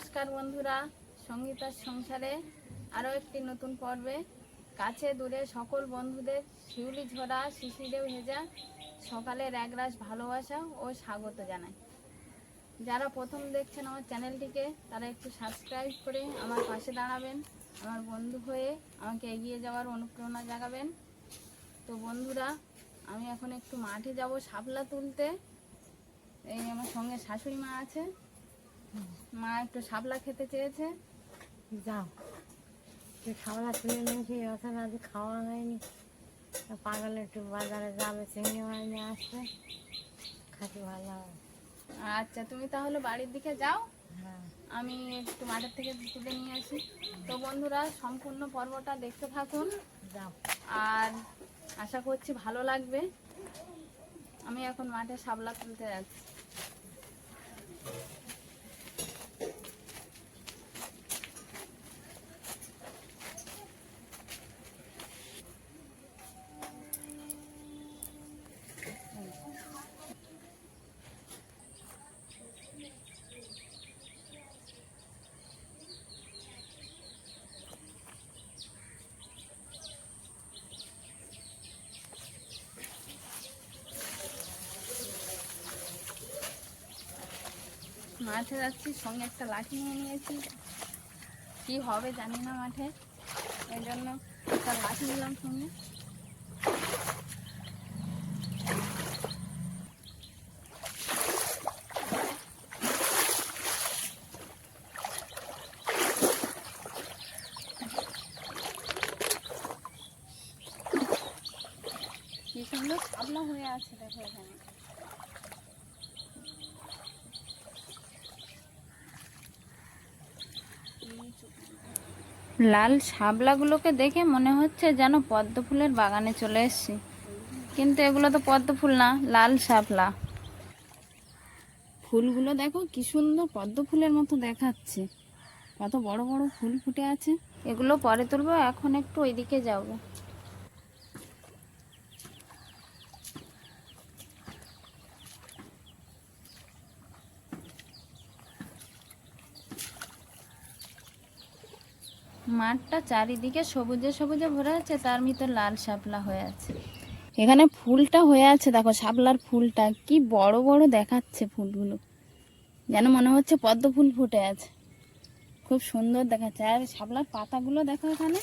নমস্কার বন্ধুরা, সঙ্গীতার সংসারে আরও একটি নতুন পর্বে। কাছে দূরে সকল বন্ধুদের, শিউলি ঝরা শিশিরে ভেজা, সকালের একরাশ ভালোবাসা ও স্বাগত জানাই। যারা প্রথম দেখছেন আমার চ্যানেলটিকে, তারা একটু সাবস্ক্রাইব করে আমার পাশে দাঁড়াবেন, আমার বন্ধু হয়ে আমাকে এগিয়ে যাওয়ার অনুপ্রেরণা জাগাবেন। তো বন্ধুরা, আমি এখন একটু মাঠে যাব শাপলা তুলতে। এই আমার সঙ্গে শাশুড়ি মা আছে মা একটু শাপলা খেতে চেয়েছে। যাও। খাওয়া তুলে নিয়েছি ওখানে আজ খাওয়া হয়নি। পাগল একটু বাজারে যাবে চিংড়ি মাছ নিয়ে আসবে। খাতে ভালো হবে। আচ্ছা তুমি তাহলে বাড়ির দিকে যাও। হ্যাঁ। আমি একটু মাঠের থেকে তুলে নিয়ে আসি। তো বন্ধুরা সম্পূর্ণ পর্বটা দেখতে থাকুন। যাও। আর আশা করছি ভালো লাগবে। আমি এখন মাঠে শাপলা তুলতে যাচ্ছি। মাঠে যাচ্ছি, সঙ্গে একটা লাঠি নিয়ে নিয়েছি। কি হবে জানি না মাঠে। এই জন্য একটা লাঠি নিলাম সঙ্গে। কি সুন্দর শাপলা হয়ে আছে দেখো এখানে। লাল শাপলাগুলোকে দেখে মনে হচ্ছে যেন পদ্ম ফুলের বাগানে চলে এসছি। কিন্তু এগুলো তো পদ্ম ফুল না, লাল শাপলা ফুলগুলো দেখো কি সুন্দর পদ্ম ফুলের মতো দেখাচ্ছে। কত বড় বড় ফুল ফুটে আছে। এগুলো পরে তুলবো, এখন একটু ওইদিকে যাব। মাঠটা চারিদিকে সবুজে সবুজে ভরে আছে, তার ভিতর লাল শাপলা হয়ে আছে। এখানে ফুলটা হয়ে আছে, দেখো শাপলার ফুলটা, কি বড় বড় দেখাচ্ছে ফুলগুলো। যেন মনে হচ্ছে পদ্ম ফুল ফুটে আছে। খুব সুন্দর দেখাচ্ছে। আর শাপলার পাতাগুলো দেখো এখানে,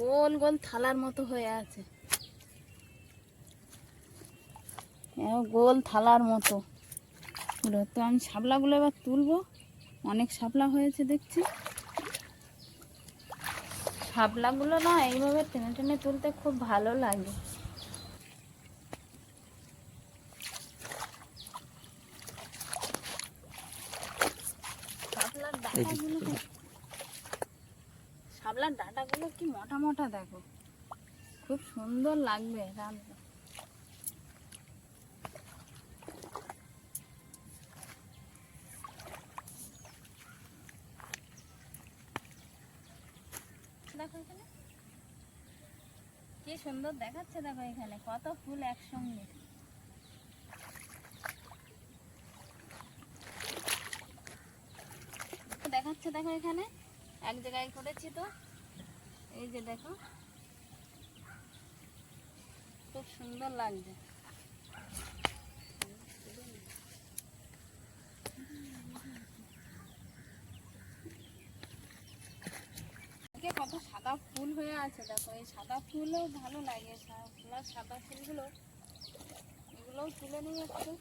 গোল গোল থালার মতো হয়ে আছে। গোল থালার মতো। তো আমি শাপলাগুলো এবার তুলবো। অনেক শাপলা হয়েছে দেখছি। শাপলাগুলো না এইভাবে টেনে টেনে তুলতে খুব ভালো লাগে। শাপলার ডাটাগুলো কি মোটা মোটা দেখো। খুব সুন্দর লাগবে রান্না দেখো এখানে। সুন্দর দেখাচ্ছে দেখো এখানে, কত ফুল একসঙ্গে। দেখাচ্ছে দেখো এখানে, এক জায়গায় করেছি তো। এই যে দেখো। খুব সুন্দর লাগছে এদিকে কত সাদা ফুল হয়ে আছে, দেখো, এই সাদা ফুলও ভালো লাগে। সা- সাদা ফুলগুলো, এগুলোও তুলে নিয়ে একটু।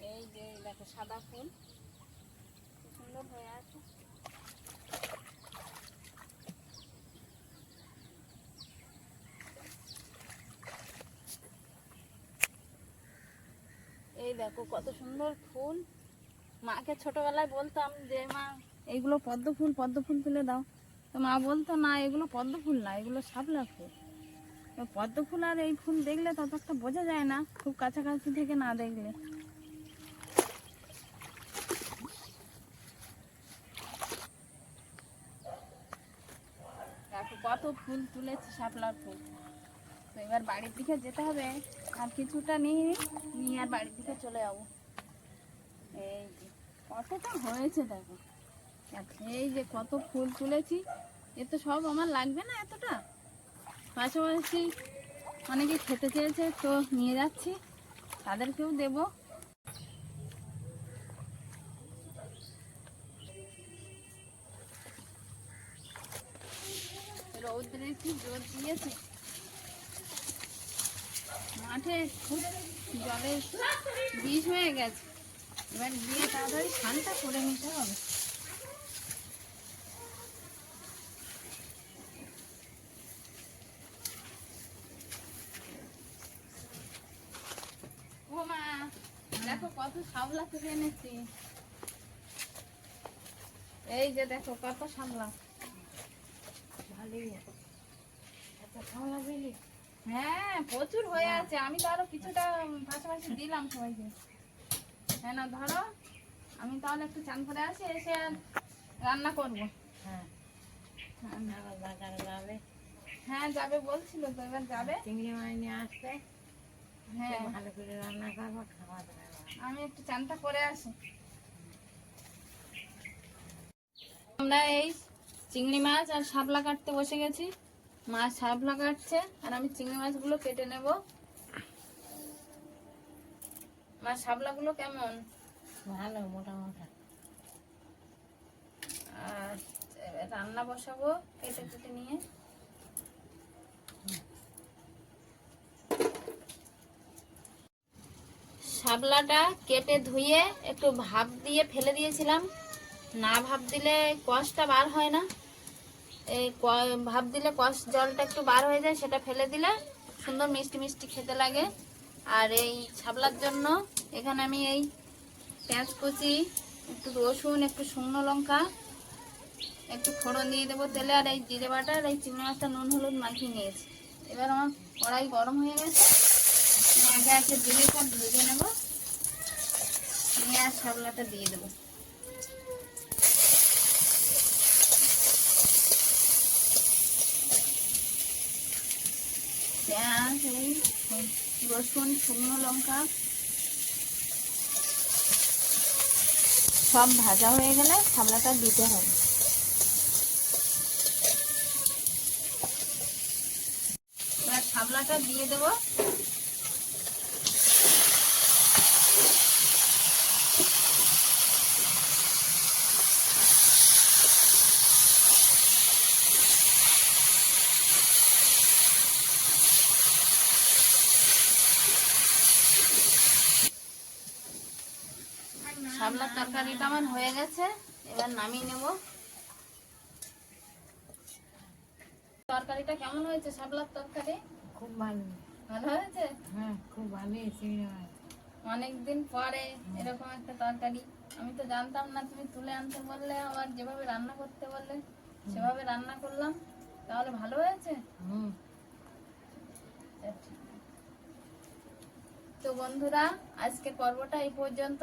এই যে, দেখো, সাদা ফুল সুন্দর হয়ে আছে। এই দেখো, কত সুন্দর ফুল। মাকে ছোটবেলায় বলতাম যে, মা এইগুলো পদ্ম ফুল পদ্ম ফুল তুলে দাও। তো মা বলতো, না, এগুলো পদ্ম ফুল না, এগুলো শাপলা ফুল। পদ্ম ফুল আর এই ফুল দেখলে তত একটা বোঝা যায় না, খুব কাছাকাছি থেকে না দেখলে। কত ফুল তুলেছি শাপলার ফুল। তো এবার বাড়ির দিকে যেতে হবে, আর কিছুটা নিয়ে নিয়ে আর বাড়ির দিকে চলে যাব। এই কতটা হয়েছে দেখো। এই যে কত ফুল তুলেছি, এ তো সব আমার লাগবে না এতটা? পাশাপাশি অনেকে খেতে চেয়েছে, তো নিয়ে যাচ্ছি, তাদেরকেও দেবো। রৌদ্রে কি জোর দিয়েছে। মাঠে খুব জলের বিষ হয়ে গেছে। এবার তাড়াতাড়ি ঠান্ডা করে নিতে হবে। দেখো কত এনেছি। এই যে দেখো কত ভালোই পেলি? হ্যাঁ প্রচুর হয়ে আছে। আমি তো আরও কিছুটা পাশাপাশি দিলাম সবাইকে। হ্যাঁ না? ধরো আমি তাহলে একটু চান করে আসি এসে রান্না করব। হ্যাঁ। বাজারে যাবে? হ্যাঁ যাবে বলছিল তো এবার যাবে। চিংড়ি মাছ নিয়ে আসবে? হ্যাঁ। ভালো করে রান্না করব খাওয়া দাওয়া আমি একটু চানটা করে আসি। আমরা এই চিংড়ি মাছ আর শাপলা কাটতে বসে গেছি। মাছ শাপলা কাটছে আর আমি চিংড়ি মাছগুলো কেটে নেব। মাছ শাপলাগুলো কেমন? ভালো মোটা মোটা। আর রান্না বসাবো কেটে কেটে নিয়ে। শাপলাটা কেটে ধুয়ে একটু ভাপ দিয়ে ফেলে দিয়েছিলাম। না ভাপ দিলে কষটা বার হয় না। এই ক- ভাপ দিলে কষ জলটা একটু বার হয়ে যায় সেটা ফেলে দিলে সুন্দর মিষ্টি মিষ্টি খেতে লাগে। আর এই শাপলার জন্য এখানে আমি এই পেঁয়াজ কুচি, একটু রসুন, একটু শুকনো লঙ্কা, একটু ফোড়ন দিয়ে দেবো তেলে, আর এই জিরে বাটা আর এই চিংড়ি মাছটা নুন, হলুদ মাখিয়ে নিয়েছি। এবার আমার কড়াই গরম হয়ে গেছে। আগে আগে জিরে সব ভেজে নেব। নিয়ে আর শাপলাটা দিয়ে দেবো। পেঁয়াজ, এই রসুন, শুকনো লঙ্কা সব ভাজা হয়ে গেলে থামলাটা দিতে হবে। এবার দিয়ে দেবো। শাপলার তরকারিটা আমার হয়ে গেছে? এবার নামিয়ে নেব। তরকারিটা কেমন হয়েছে শাপলার তরকারি? খুব ভালো। ভালো হয়েছে? হ্যাঁ খুব চিংড়ি মাছ অনেকদিন পরে এরকম একটা তরকারি। আমি তো জানতাম না তুমি তুলে আনতে বললে আবার যেভাবে রান্না করতে বললে সেভাবে রান্না করলাম। তাহলে ভালো হয়েছে? হুম। তো বন্ধুরা আজকের পর্বটা এই পর্যন্ত।